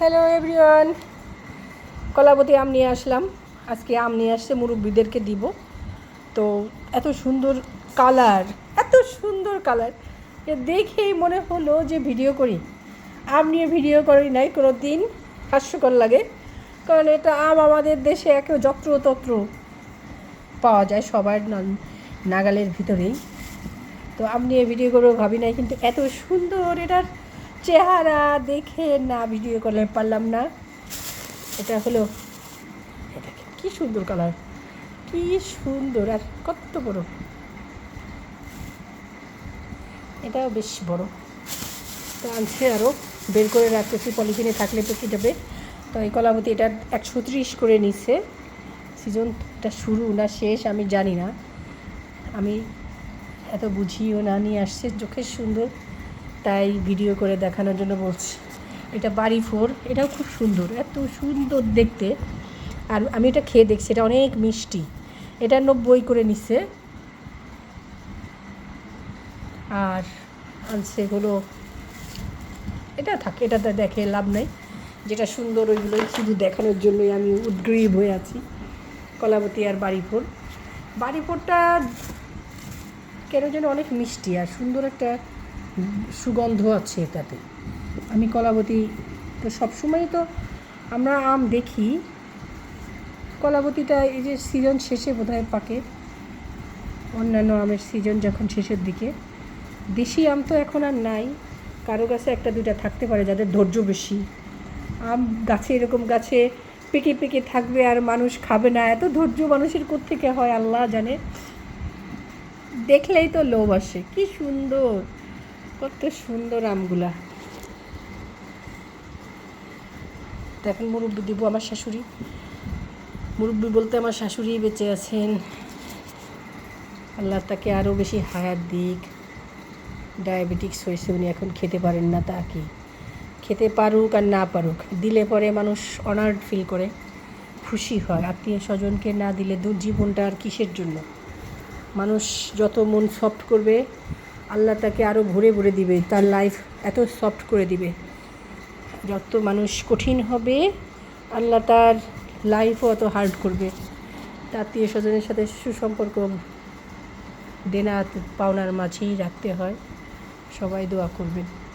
Hello everyone Kalabati আম নিয়ে আসলাম। আজকে আম নিয়ে আসছে মুরব্বীদেরকে দিব। তো এত সুন্দর কালার, এত সুন্দর কালার। দেখেই মনে হলো যে ভিডিও করি। আম নিয়ে ভিডিও করি নাই কোনো দিন হাস্যকর লাগে। কারণ এটা আম আমাদের দেশে একে যত্রতত্র পাওয়া যায় সবার নাগালের ভিতরেই। তো আম নিয়ে ভিডিও করব ভাবি নাই, কিন্তু এত সুন্দর এটার চেহারা দেখে না ভিডিও করলে পারলাম না। এটা হলো, এটা কি সুন্দর কালার কি সুন্দর আর কত বড়। এটাও বেশ বড়। তো আনছে আরও বের করে রাখতেছি পলিথিনে থাকলে পেকে যাবে? তো এই কলাবতী এটা একশো ত্রিশ করে নিচ্ছে সিজনটা শুরু না শেষ আমি জানি না। আমি এত বুঝিও না, নিয়ে আসছে চোখের সুন্দর। তাই ভিডিও করে দেখানোর জন্য বলছি। এটা বাড়ি ফোর, এটাও খুব সুন্দর, এত সুন্দর দেখতে। আর আমি এটা খেয়ে দেখছি, এটা অনেক মিষ্টি। এটা নব্বই করে নিচ্ছে আর আনছে হলো, এটা থাকে এটাতে দেখে লাভ নাই। যেটা সুন্দর, ওইগুলোই শুধু দেখানোর জন্যই আমি উদ্গ্রীব হয়ে আছি। কলাবতী আর বাড়িপুর বাড়িপুরটা কেন যেন অনেক মিষ্টি আর সুন্দর একটা সুগন্ধ আছে এটাতে। আমি কলাবতী, তো সবসময় তো আমরা আম দেখি। কলাবতীটা এই যে সিজন শেষে বোধহয় পাকে। অন্যান্য আমের সিজন যখন শেষের দিকে। দেশি আম তো এখন আর নাই। কারও গাছে একটা দুইটা থাকতে পারে যাদের ধৈর্য বেশি। আম গাছে এরকম গাছে পেকে পেকে থাকবে আর মানুষ খাবে না। এত ধৈর্য মানুষের কোত্থেকে হয়, আল্লাহ জানে। দেখলেই তো লোভ আসে। কি সুন্দর। কত সুন্দর আমগুলা। তো এখন মুরব্বি দিব আমার শাশুড়ি। মুরব্বি বলতে আমার শাশুড়ি বেঁচে আছেন। আল্লাহ তাকে আরও বেশি হায়াত দিক। ডায়াবেটিক্স হয়েছে উনি এখন খেতে পারেন না তা কি খেতে পারুক আর না পারুক, দিলে পরে মানুষ অনার্ড ফিল করে, খুশি হয়। আত্মীয় স্বজনকে না দিলে জীবনটা আর কিসের জন্য? মানুষ যত মন সফট করবে আল্লাহ তাকে আরও ভরে ভরে দিবে, তার লাইফ এত সফট করে দিবে। যত মানুষ কঠিন হবে, আল্লাহ তার লাইফও অত হার্ড করবে। আত্মীয় স্বজনের সাথে সুসম্পর্ক দেনা পাওনার মাঝেই রাখতে হয়। সবাই দোয়া করবেন।